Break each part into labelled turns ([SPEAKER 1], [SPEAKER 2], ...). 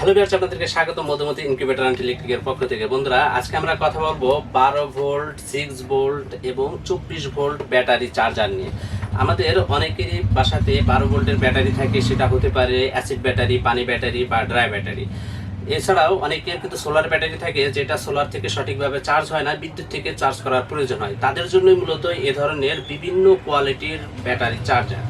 [SPEAKER 1] Hello বিয়ার্স আপনাদেরকে স্বাগত Madhumati incubator and ইলেকট্রিকের পক্ষ থেকে। বন্ধুরা, আজকে আমরা কথা বলব বারো ভোল্ট সিক্স ভোল্ট এবং চব্বিশ ভোল্ট ব্যাটারি চার্জার নিয়ে। আমাদের অনেকেরই বাসাতে বারো ভোল্টের ব্যাটারি থাকে, সেটা হতে পারে অ্যাসিড ব্যাটারি, পানি ব্যাটারি বা ড্রাই ব্যাটারি। এছাড়াও অনেকের কিন্তু সোলার ব্যাটারি থাকে, যেটা সোলার থেকে সঠিকভাবে চার্জ হয় না, বিদ্যুৎ থেকে চার্জ করার প্রয়োজন হয়। তাদের জন্যই মূলত এ ধরনের বিভিন্ন কোয়ালিটির ব্যাটারি চার্জার।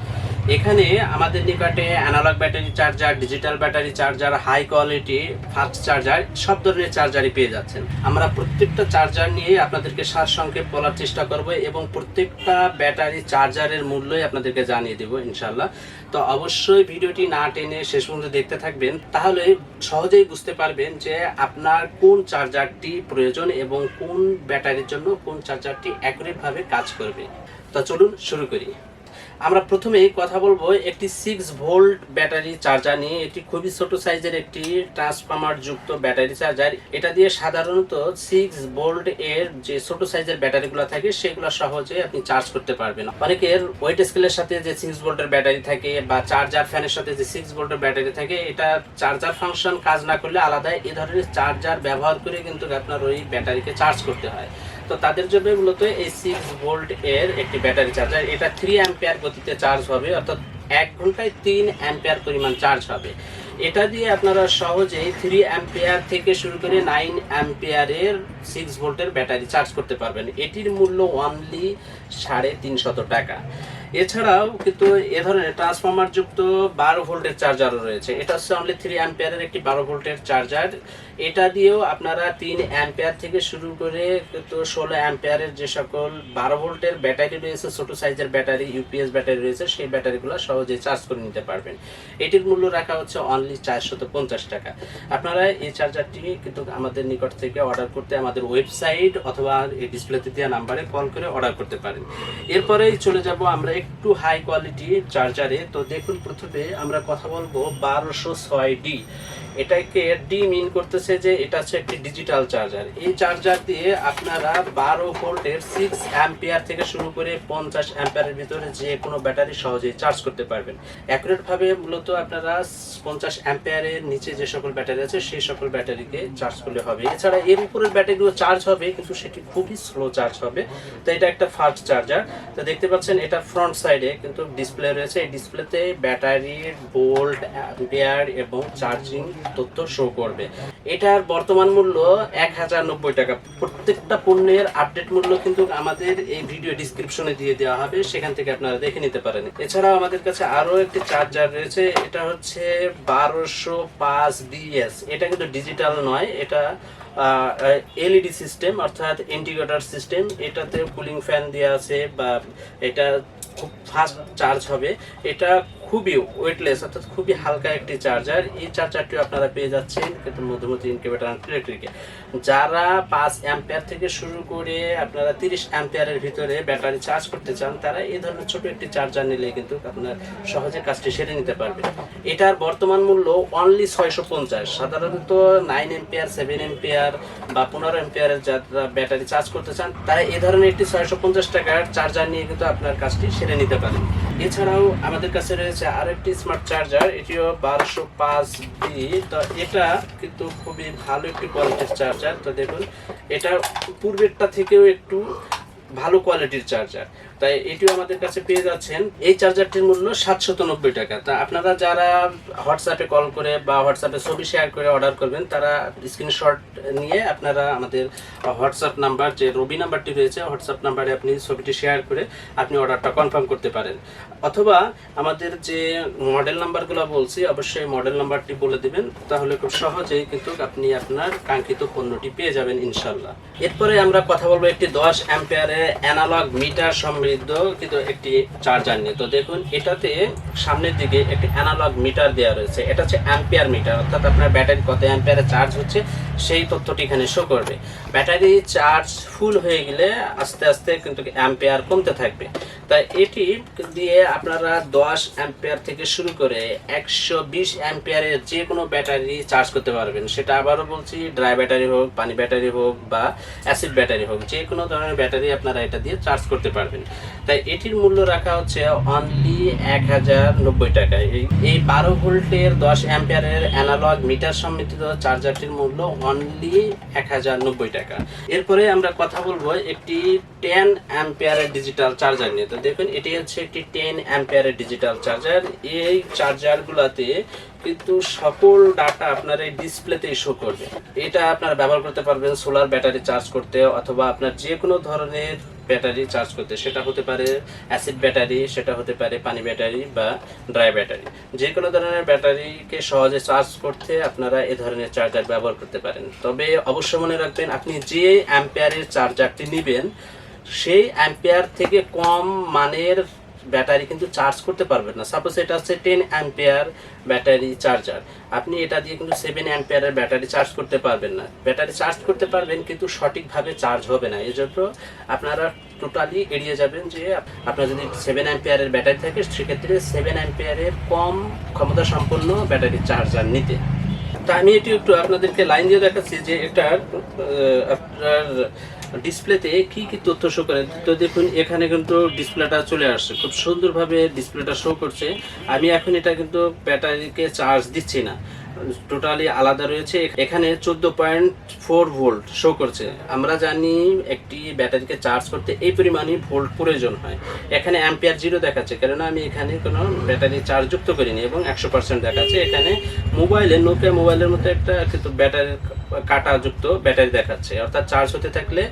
[SPEAKER 1] এখানে আমাদের নিকটে analog battery charger digital battery charger high quality fast charger সব ধরনের চার্জারই পেয়ে যাচ্ছেন। আমরা প্রত্যেকটা চার্জার নিয়ে আপনাদেরকে সার সংক্ষেপ বলার চেষ্টা করব এবং প্রত্যেকটা ব্যাটারি চার্জারের মূল্যই আপনাদেরকে জানিয়ে দেবো ইনশাল্লাহ তো অবশ্যই ভিডিওটি না টেনে শেষ পর্যন্ত দেখতে থাকবেন। তাহলে সহজেই বুঝতে পারবেন যে আপনার কোন চার্জারটি প্রয়োজন এবং কোন ব্যাটারির জন্য কোন চার্জারটি অ্যাকুরেটভাবে কাজ করবে। তো চলুন শুরু করি। আমরা প্রথমে কথা বলব একটি সিক্স ভোল্ট ব্যাটারি চার্জার নিয়ে। এটি খুবই ছোট সাইজের একটি ট্রান্সফর্মার যুক্ত ব্যাটারি চার্জার এটা দিয়ে সাধারণত সিক্স ভোল্ট এর যে ছোট সাইজের ব্যাটারিগুলো থাকে, সেগুলো সহজে আপনি চার্জ করতে পারবেন। অনেকের ওয়েট স্কেলের সাথে যে সিক্স ভোল্টের ব্যাটারি থাকে বা চার্জার ফ্যানের সাথে যে সিক্স ভোল্টের ব্যাটারি থাকে, এটা চার্জার ফাংশন কাজ না করলে আলাদা। এই ধরনের চার্জার ব্যবহার করে কিন্তু আপনার ওই ব্যাটারিকে চার্জ করতে হয়। তো তাদের জন্য মূলত এই সিক্স ভোল্ট এর একটি ব্যাটারি চার্জার এটা থ্রি অ্যাম্পিয়ার গতিতে চার্জ হবে, অর্থাৎ এক ঘন্টায় তিন অ্যাম্পিয়ার পরিমাণ চার্জ হবে। এটা দিয়ে আপনারা সহজেই থ্রি অ্যাম্পিয়ার থেকে শুরু করে নাইন অ্যাম্পিয়ারের সিক্স ভোল্টের ব্যাটারি চার্জ করতে পারবেন। এটির মূল্য অনলি সাড়ে তিনশত টাকা। এছাড়াও কিন্তু এ ধরনের ট্রান্সফর্মার যুক্ত বারো ভোল্টের চার্জারও রয়েছে। এটা হচ্ছে অনলি থ্রি অ্যাম্পিয়ারের একটি বারো ভোল্টের চার্জার এটা দিয়েও আপনারা তিন অ্যাম্পিয়ার থেকে শুরু করে কিন্তু ষোলো অ্যাম্পিয়ারের যে সকল বারো ভোল্টের ব্যাটারি রয়েছে, ছোটো সাইজের ব্যাটারি ইউপিএস ব্যাটারি রয়েছে, সেই ব্যাটারিগুলো সহজে চার্জ করে নিতে পারবেন। এটির মূল্য রাখা হচ্ছে অনলি চারশত পঞ্চাশ টাকা। আপনারা এই চার্জারটি কিন্তু আমাদের নিকট থেকে অর্ডার করতে আমাদের ওয়েবসাইট অথবা এই ডিসপ্লেতে দেওয়া নাম্বারে কল করে অর্ডার করতে পারেন। এরপরেই চলে যাব আমরা একটু হাই কোয়ালিটি চার্জারে তো দেখুন প্রথমে আমরা কথা বলব বারোশো ছয় ডি এটাকে ডি মিন করতেছে যে এটা হচ্ছে একটি ডিজিটাল চার্জার। এই চার্জার দিয়ে আপনারা বারো ভোল্টের সিক্স অ্যাম্পিয়ার থেকে শুরু করে পঞ্চাশ অ্যাম্পিয়ারের ভিতরে যে কোনো ব্যাটারি সহজেই চার্জ করতে পারবেন। অ্যাকুরেটভাবে মূলত আপনারা পঞ্চাশ অ্যাম্পিয়ারের নিচে যে সকল ব্যাটারি আছে, সেই সকল ব্যাটারিকে চার্জ করলে হবে। এছাড়া এর উপরের ব্যাটারিগুলো চার্জ হবে, কিন্তু সেটি খুবই স্লো চার্জ হবে। তো এটা একটা ফাস্ট চার্জার তো দেখতে পাচ্ছেন এটা ফ্রন্ট সাইডে কিন্তু ডিসপ্লে রয়েছে। এই ডিসপ্লেতে ব্যাটারির বোল্ট অ্যাম্পিয়ার এবং চার্জিং তথ্য শো করবে। এটার বর্তমান মূল্য এক হাজার নব্বই টাকা। প্রত্যেকটা পণ্যের আপডেট মূল্য কিন্তু আমাদের এই ভিডিও ডিসক্রিপশনে দিয়ে দেওয়া হবে, সেখান থেকে আপনারা দেখে নিতে পারেন। এছাড়াও আমাদের কাছে আরও একটি চার্জার রয়েছে, এটা হচ্ছে বারোশো পাঁচ বিএস এটা কিন্তু ডিজিটাল নয়, এটা এলইডি সিস্টেম অর্থাৎ ইন্টিগ্রেটর সিস্টেম এটাতে কুলিং ফ্যান দেওয়া আছে বা এটা খুব ফাস্ট চার্জ হবে। এটা খুবই ওয়েটলেস অর্থাৎ খুবই হালকা একটি চার্জার এই চার্জারটি আপনারা পেয়ে যাচ্ছেন কিন্তু মধ্যমতি ইনকিউবেটর ইলেকট্রিকে যারা পাঁচ অ্যাম্পিয়ার থেকে শুরু করে আপনারা তিরিশ অ্যাম্পিয়ারের ভিতরে ব্যাটারি চার্জ করতে চান, তারা এই ধরনের ছোট একটি চার্জার নিলে কিন্তু আপনার সহজে কাজটি সেরে নিতে পারবেন এটার বর্তমান মূল্য অনলি ছয়শো পঞ্চাশ। সাধারণত নাইন এম্পিয়ার সেভেন এম্পিয়ার বা পনেরো এম্পিয়ারের যারা ব্যাটারি চার্জ করতে চান, তারা এই ধরনের একটি ছয়শো পঞ্চাশ টাকার চার্জার নিয়ে কিন্তু আপনার কাজটি সেরে নিতে পারেন। এছাড়াও আমাদের কাছে রয়েছে আরেকটি স্মার্ট চার্জার এটিও বারোশো পাঁচ বি তো এটা কিন্তু খুবই ভালো একটি কোয়ালিটির চার্জার তো দেখুন, এটা পূর্বেরটা থেকেও একটু ভালো কোয়ালিটির চার্জার তাই এটিও আমাদের কাছে পেয়ে যাচ্ছেন। এই চার্জারটির মূল্য সাতশত নব্বই টাকা। তা আপনারা যারা হোয়াটসঅ্যাপে কল করে বা হোয়াটসঅ্যাপে ছবি শেয়ার করে অর্ডার করবেন, তারা স্ক্রিনশট নিয়ে আপনারা আমাদের হোয়াটসঅ্যাপ নাম্বার যে রবি নাম্বারটি রয়েছে হোয়াটসঅ্যাপ নাম্বারে আপনি ছবিটি শেয়ার করে আপনি অর্ডারটা কনফার্ম করতে পারেন। অথবা আমাদের যে মডেল নাম্বারগুলো বলছি, অবশ্যই মডেল নাম্বারটি বলে দিবেন। তাহলে খুব সহজেই কিন্তু আপনি আপনার কাঙ্ক্ষিত পণ্যটি পেয়ে যাবেন ইনশাল্লাহ এরপরে আমরা কথা বলব একটি দশ অ্যাম্পিয়ারের অ্যানালগ মিটার সমৃদ্ধ কিন্তু একটি চার্জার নিয়ে তো দেখুন, এটাতে সামনের দিকে একটি অ্যানালগ মিটার দেওয়া রয়েছে। এটা হচ্ছে অ্যাম্পিয়ার মিটার অর্থাৎ আপনার ব্যাটারি কত অ্যাম্পিয়ারে চার্জ হচ্ছে? সেই তথ্যটি এখানে শো করবে। ব্যাটারি চার্জ ফুল হয়ে গেলে আস্তে আস্তে কিন্তু অ্যাম্পিয়ার কমতে থাকবে। তাই এটি দিয়ে আপনারা দশ অ্যাম্পিয়ার থেকে শুরু করে একশো বিশ অ্যাম্পিয়ারের যে কোনো ব্যাটারি চার্জ করতে পারবেন। সেটা আবারও বলছি ড্রাই ব্যাটারি হোক, পানি ব্যাটারি হোক বা অ্যাসিড ব্যাটারি হোক যে কোনো ধরনের ব্যাটারি আপনারা এটা দিয়ে চার্জ করতে পারবেন। তাই এটির মূল্য রাখা হচ্ছে অনলি এক হাজার নব্বই টাকায়। এই- বারো ভোল্টের দশ অ্যাম্পিয়ারের অ্যানালগ মিটার সমৃদ্ধ চার্জারটির মূল্য অনলি এক হাজার নব্বই টাকা। এরপরে আমরা কথা বলব একটি টেন অ্যাম্পিয়ারের ডিজিটাল চার্জার নিয়ে। তো দেখুন, এটি হচ্ছে একটি টেন অ্যাম্পিয়ারের ডিজিটাল চার্জার এই চার্জারগুলোতে কিন্তু সকল ডাটা আপনার এই ডিসপ্লেতেই শো করবে। এটা আপনারা ব্যবহার করতে পারবেন সোলার ব্যাটারি চার্জ করতে, অথবা আপনার যে কোনো ধরনের ব্যাটারি চার্জ করতে, সেটা হতে পারে অ্যাসিড ব্যাটারি, সেটা হতে পারে পানি ব্যাটারি বা ড্রাই ব্যাটারি। যে কোনো ধরনের ব্যাটারিকে সহজে চার্জ করতে আপনারা এ ধরনের চার্জার ব্যবহার করতে পারেন। তবে অবশ্যই মনে রাখবেন, আপনি যে অ্যাম্পেয়ারের চার্জারটি নেবেন, সেই অ্যাম্পেয়ার থেকে কম মানের ব্যাটারি কিন্তু চার্জ করতে পারবেন না। সাপোজ এটা হচ্ছে টেন অ্যাম্পিয়ার ব্যাটারি চার্জার আপনি এটা দিয়ে কিন্তু সেভেন অ্যাম্পিয়ারের ব্যাটারি চার্জ করতে পারবেন না। ব্যাটারি চার্জ করতে পারবেন কিন্তু সঠিকভাবে চার্জ হবে না। এই জন্য আপনারা টোটালি এড়িয়ে যাবেন যে আপনার যদি সেভেন অ্যাম্পিয়ারের ব্যাটারি থাকে, সেক্ষেত্রে সেভেন অ্যাম্পিয়ারের কম ক্ষমতা সম্পন্ন ব্যাটারি চার্জার নিতে। তা আমি এটি একটু আপনাদেরকে লাইন দিয়ে দেখাচ্ছি যে এটার আপনার ডিসপ্লেতে কি কি তথ্য শো করে তো দেখুন, এখানে কিন্তু ডিসপ্লেটা চলে আসছে। খুব সুন্দরভাবে ডিসপ্লেটা শো করছে। আমি এখন এটা কিন্তু ব্যাটারিকে চার্জ দিচ্ছি না। টোটালি আলাদা রয়েছে। এখানে চোদ্দ পয়েন্ট ফোর ভোল্ট শো করছে। আমরা জানি একটি ব্যাটারিকে চার্জ করতে এই পরিমাণই ভোল্ট প্রয়োজন হয়। এখানে অ্যাম্পিয়ার জিরো দেখাচ্ছে, কেননা আমি এখানে কোনো ব্যাটারি চার্জ যুক্ত করিনি এবং একশো পার্সেন্ট দেখাচ্ছে। এখানে মোবাইলে নোকিয়া মোবাইলের মতো একটা কিন্তু ব্যাটারি কাটা যুক্ত ব্যাটারি দেখাচ্ছে। অর্থাৎ চার্জ হতে থাকলে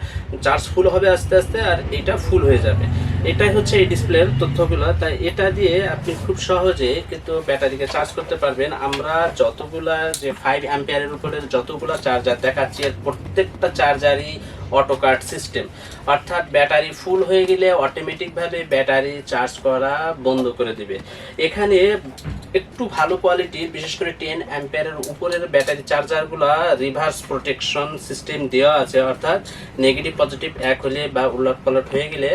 [SPEAKER 1] চার্জ ফুল হবে আস্তে আস্তে আর এটা ফুল হয়ে যাবে। এটাই হচ্ছে এই ডিসপ্লের তথ্যগুলো। তাই এটা দিয়ে আপনি খুব সহজে কিন্তু ব্যাটারিকে চার্জ করতে পারবেন। আমরা যতগুলা যে ফাইভ অ্যাম্পিয়ারের উপরে যতগুলো চার্জার দেখাচ্ছি, এর প্রত্যেকটা চার্জারই অটো কাট সিস্টেম অর্থাৎ ব্যাটারি ফুল হয়ে গেলে অটোমেটিকভাবে ব্যাটারি চার্জ করা বন্ধ করে দিবে। এখানে একটু ভালো কোয়ালিটির বিশেষ করে টেন অ্যাম্পিয়ারের উপরের ব্যাটারি চার্জারগুলো রিভার্স প্রোটেকশন সিস্টেম দেওয়া আছে, অর্থাৎ নেগেটিভ পজিটিভ এক হলে বা উলট পালট হয়ে গেলে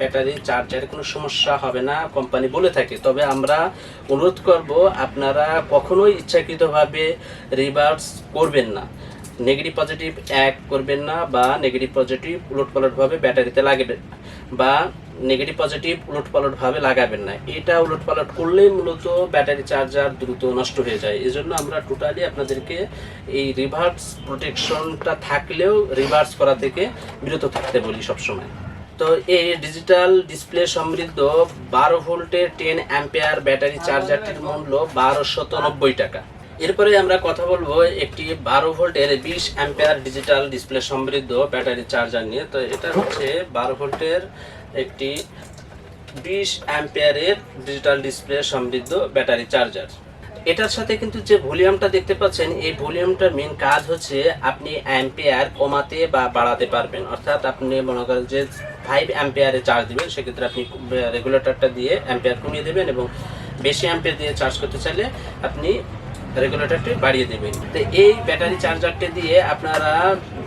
[SPEAKER 1] ব্যাটারি চার্জারের কোনো সমস্যা হবে না কোম্পানি বলে থাকে। তবে আমরা অনুরোধ করব, আপনারা কখনোই ইচ্ছাকৃতভাবে রিভার্স করবেন না। নেগেটিভ পজিটিভ এক করবেন না বা নেগেটিভ পজিটিভ উলট পালটভাবে ব্যাটারিতে লাগবে বা নেগেটিভ পজিটিভ উলট পালটভাবে লাগাবেন না। এটা উলট পালট করলেই মূলত ব্যাটারি চার্জার দ্রুত নষ্ট হয়ে যায়। এই জন্য আমরা টোটালি আপনাদেরকে এই রিভার্স প্রোটেকশনটা থাকলেও রিভার্স করা থেকে বিরত থাকতে বলি সবসময়। তো এই ডিজিটাল ডিসপ্লে সমৃদ্ধ বারো ভোল্টের টেন অ্যাম্পিয়ার ব্যাটারি চার্জারটির মূল্য বারোশত নব্বই টাকা। এরপরে আমরা কথা বলব একটি বারো ভোল্টের বিশ অ্যাম্পিয়ার ডিজিটাল ডিসপ্লে সমৃদ্ধ ব্যাটারি চার্জার নিয়ে। তো এটা হচ্ছে বারো ভোল্টের একটি বিশ অ্যাম্পিয়ারের ডিজিটাল ডিসপ্লে সমৃদ্ধ ব্যাটারি চার্জার এটার সাথে কিন্তু যে ভলিউমটা দেখতে পাচ্ছেন, এই ভলিউমটার মেন কাজ হচ্ছে আপনি অ্যাম্পিয়ার কমাতে বা বাড়াতে পারবেন। অর্থাৎ আপনি মনে করেন যে ফাইভ অ্যাম্পিয়ারে চার্জ দেবেন, সেক্ষেত্রে আপনি রেগুলেটরটা দিয়ে অ্যাম্পিয়ার কমিয়ে দেবেন এবং বেশি অ্যাম্পিয়ার দিয়ে চার্জ করতে চাইলে আপনি রেগুলেটরটি বাড়িয়ে দেবেন তো এই ব্যাটারি চার্জারটি দিয়ে আপনারা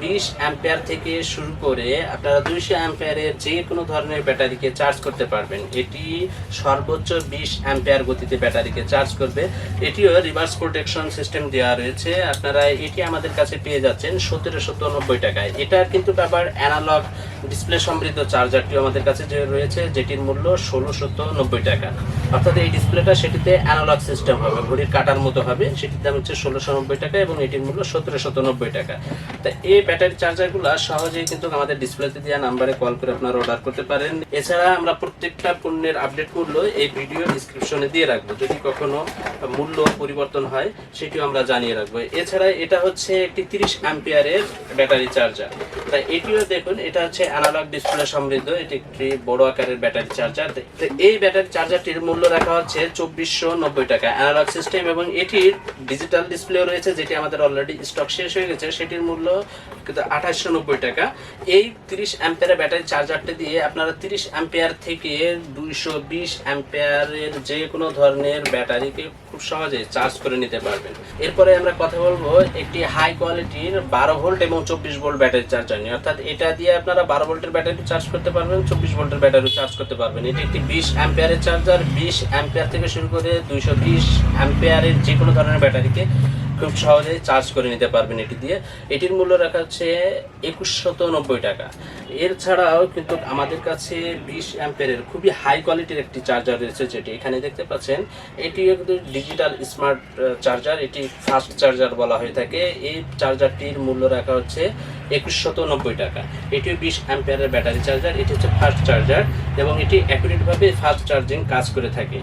[SPEAKER 1] বিশ অ্যাম্পিয়ার থেকে শুরু করে আপনারা দুইশো অ্যাম্পিয়ারের যে কোনো ধরনের ব্যাটারিকে চার্জ করতে পারবেন। এটি সর্বোচ্চ বিশ অ্যাম্পিয়ার গতিতে ব্যাটারিকে চার্জ করবে। এটিও রিভার্স প্রোটেকশন সিস্টেম দেওয়া রয়েছে। আপনারা এটি আমাদের কাছে পেয়ে যাচ্ছেন সতেরোশো নব্বই টাকায়। এটার কিন্তু ব্যাপার, অ্যানালগ ডিসপ্লে সমৃদ্ধ চার্জারটিও আমাদের কাছে যে রয়েছে, যেটির মূল্য ষোলোশত নব্বই টাকা। অর্থাৎ এই ডিসপ্লেটা সেটিতে অ্যানালগ সিস্টেম হবে, ঘড়ির কাটার মতো হবে। সেটির দাম হচ্ছে ষোলোশো নব্বই টাকা এবং এটির মূল্য সতেরোশত নব্বই টাকা। তা এই ব্যাটারি চার্জারগুলো সহজেই কিন্তু আমাদের ডিসপ্লেতে দেওয়া নাম্বারে কল করে আপনারা অর্ডার করতে পারেন। এছাড়া আমরা প্রত্যেকটা পণ্যের আপডেট মূল্য এই ভিডিও ডিসক্রিপশনে দিয়ে রাখব। যদি কখনো মূল্য পরিবর্তন হয়, সেটিও আমরা জানিয়ে রাখব। এছাড়া এটা হচ্ছে একটি তিরিশ অ্যাম্পিয়ারের ব্যাটারি চার্জার তাই এটিও দেখুন, এটা হচ্ছে অ্যানালগ ডিসপ্লে সমৃদ্ধ। এটি একটি বড় আকারের ব্যাটারি চার্জার তো এই ব্যাটারি চার্জারটির মূল্য রাখা হচ্ছে চব্বিশশো নব্বই টাকা। অ্যানালগ সিস্টেম এবং এটির ডিজিটাল ডিসপ্লে রয়েছে, যেটি আমাদের অলরেডি স্টক শেষ হয়ে গেছে। সেটির মূল্য কিন্তু আঠাশশো নব্বই টাকা। এই তিরিশ অ্যাম্পিয়ারের ব্যাটারি চার্জারটি দিয়ে আপনারা তিরিশ অ্যাম্পিয়ার থেকে দুইশো বিশ অ্যাম্পিয়ারের যে কোনো ধরনের ব্যাটারিকে খুব সহজে চার্জ করে নিতে পারবেন। এরপরে আমরা কথা বলব একটি হাই কোয়ালিটির বারো ভোল্ট এবং চব্বিশ ভোল্ট ব্যাটারি চার্জার নিয়ে। অর্থাৎ এটা দিয়ে আপনারা বারো ভোল্টের ব্যাটারি চার্জ করতে পারবেন, চব্বিশ ভোল্টের ব্যাটারি চার্জ করতে পারবেন। এটি একটি বিশ অ্যাম্পিয়ারের চার্জার বিশ অ্যাম্পিয়ার থেকে শুরু করে দুইশো বিশ অ্যাম্পিয়ারের যে কোনো ধরনের ব্যাটারিকে খুব সহজেই চার্জ করে নিতে পারবেন এটি দিয়ে। এটির মূল্য রাখা হচ্ছে একুশশত নব্বই টাকা। এর ছাড়াও কিন্তু আমাদের কাছে বিশ অ্যাম্পেরের খুবই হাই কোয়ালিটির একটি চার্জার রয়েছে যেটি এখানে দেখতে পাচ্ছেন। এটি কিন্তু ডিজিটাল স্মার্ট চার্জার এটি ফাস্ট চার্জার বলা হয়ে থাকে। এই চার্জারটির মূল্য রাখা হচ্ছে একুশশত নব্বই টাকা। এটিও বিশ অ্যাম্পিয়ারের ব্যাটারি চার্জার, এটি হচ্ছে ফাস্ট চার্জার এবং এটি অ্যাকুরেটভাবে ফাস্ট চার্জিং কাজ করে থাকে।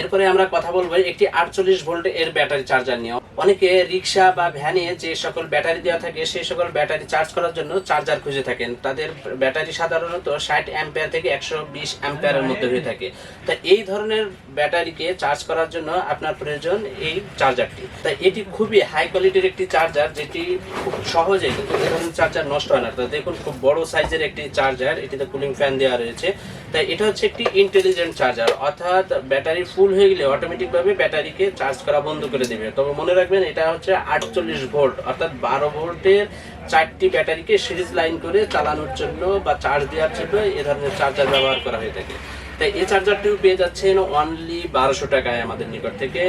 [SPEAKER 1] এরপরে আমরা কথা বলব একটি আটচল্লিশ ভোল্ট এর ব্যাটারি চার্জার নিয়ে অনেকে রিক্সা বা ভ্যানে যে সকল ব্যাটারি দেওয়া থাকে সেই সকল ব্যাটারি চার্জ করার জন্য চার্জার খুঁজে থাকেন। তাদের ব্যাটারি সাধারণত ষাট অ্যাম্পেয়ার থেকে একশো বিশ অ্যাম্পেয়ারের মধ্যে হয়ে থাকে। তা এই ধরনের ব্যাটারিকে চার্জ করার জন্য আপনার প্রয়োজন এই চার্জারটি। তাই এটি খুবই হাই কোয়ালিটির একটি চার্জার, যেটি খুব সহজে কিন্তু ধরনের চার্জার নষ্ট হয় না। তো দেখুন, খুব বড় সাইজের একটি চার্জার, এটিতে কুলিং ফ্যান দেওয়া রয়েছে। তাই এটা হচ্ছে একটি ইন্টেলিজেন্ট চার্জার, অর্থাৎ ব্যাটারি ফুল হয়ে গেলে অটোমেটিকভাবে ব্যাটারিকে চার্জ করা বন্ধ করে দেবে। তবে মনে রাখবেন এটা হচ্ছে আটচল্লিশ ভোল্ট অর্থাৎ বারো ভোল্টের চারটি ব্যাটারিকে সিরিজ লাইন করে চালানোর জন্য বা চার্জ দেওয়ার জন্য এ ধরনের চার্জার ব্যবহার করা হয়ে থাকে। তাই এই চার্জারটিও পেয়ে যাচ্ছেন অনলি বারোশো টাকায় আমাদের নিকট থেকে।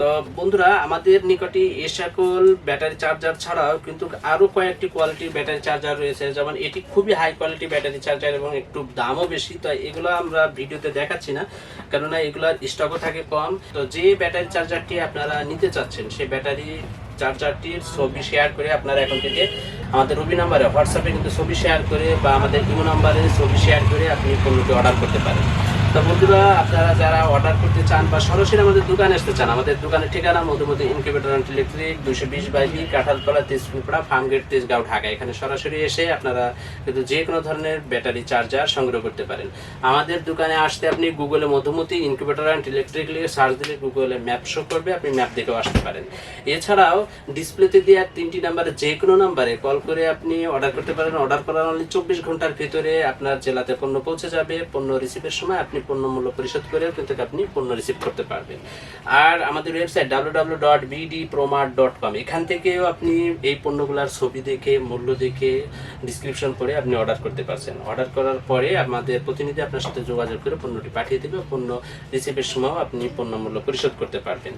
[SPEAKER 1] তো বন্ধুরা, আমাদের নিকটে এ সকল ব্যাটারি চার্জার ছাড়াও কিন্তু আরও কয়েকটি কোয়ালিটির ব্যাটারি চার্জার রয়েছে। যেমন এটি খুবই হাই কোয়ালিটি ব্যাটারি চার্জার এবং একটু দামও বেশি, তো এগুলো আমরা ভিডিওতে দেখাচ্ছি না, কেননা এগুলোর স্টকও থাকে কম। তো যে ব্যাটারি চার্জারটি আপনারা নিতে চাচ্ছেন, সেই ব্যাটারি চার্জারটির ছবি শেয়ার করে আপনারা এখন থেকে আমাদের রবি নাম্বারে হোয়াটসঅ্যাপে কিন্তু ছবি শেয়ার করে বা আমাদের ইমো নাম্বারে ছবি শেয়ার করে আপনি পণ্যটি অর্ডার করতে পারেন। তো বন্ধুরা, আপনারা যারা অর্ডার করতে চান বা সরাসরি আমাদের দোকানে আসতে চান, আমাদের দোকানের ঠিকানা মধ্যমধ্যে ইনকিউবেটর অ্যান্ড ইলেকট্রিক দুশো বিশ বাই বি কাঁঠালতলা, তেজপুরপাড়া ফার্মগেট তেজগাঁও, ঢাকা। এখানে সরাসরি এসে আপনারা কিন্তু যে কোনো ধরনের ব্যাটারি চার্জার সংগ্রহ করতে পারেন। আমাদের দোকানে আসতে আপনি গুগলে মধ্যমতি ইনকিউবেটর অ্যান্ড ইলেকট্রিক লিখে সার্চ দিলে গুগলে ম্যাপ শো করবে, আপনি ম্যাপ দেখেও আসতে পারেন। এছাড়াও ডিসপ্লেতে দেওয়া তিনটি নাম্বারে যে কোনো নাম্বারে কল করে আপনি অর্ডার করতে পারেন। অর্ডার করার অনলি চব্বিশ ঘণ্টার ভিতরে আপনার জেলাতে পণ্য পৌঁছে যাবে। পণ্য রিসিভের সময় আপনি পণ্য মূল্য পরিশোধ করে কিন্তু আপনি পণ্য রিসিভ করতে পারবেন। আর আমাদের website W dot BD প্রমার dot com এখান থেকেও আপনি এই পণ্যগুলোর ছবি দেখে, মূল্য দেখে ডিসক্রিপশন করে আপনি অর্ডার করতে পারছেন। অর্ডার করার পরে আমাদের প্রতিনিধি আপনার সাথে যোগাযোগ করে পণ্যটি পাঠিয়ে দেবে পণ্য রিসিভের সময়ও আপনি পণ্য মূল্য পরিশোধ করতে পারবেন।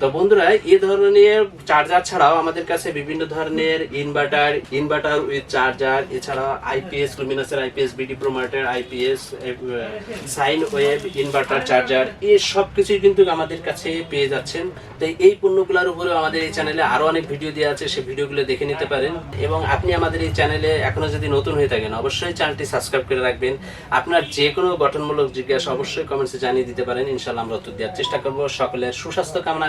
[SPEAKER 1] তো বন্ধুরা এই ধরনের চার্জার ছাড়াও আমাদের কাছে বিভিন্ন ধরনের ইনভার্টার ইনভার্টার উইথ চার্জার এছাড়া আইপিএস লুমিনাসের IPS BD প্রোমার্টের IPS sine wave inverter charger এই সব কিছুই কিন্তু আমাদের কাছে পেয়ে যাচ্ছেন। তো এই পণ্যগুলোর উপরেও আমাদের এই চ্যানেলে আরও অনেক ভিডিও দেওয়া আছে সেই ভিডিওগুলো দেখে নিতে পারেন। এবং আপনি আমাদের এই চ্যানেলে এখনও যদি নতুন হয়ে থাকেন, অবশ্যই চ্যানেলটি সাবস্ক্রাইব করে রাখবেন। আপনার যে কোনো গঠনমূলক জিজ্ঞাসা অবশ্যই কমেন্টসে জানিয়ে দিতে পারেন। ইনশাল্লাহ আমরা উত্তর দেওয়ার চেষ্টা করব। সকলের সুস্বাস্থ্য কামনা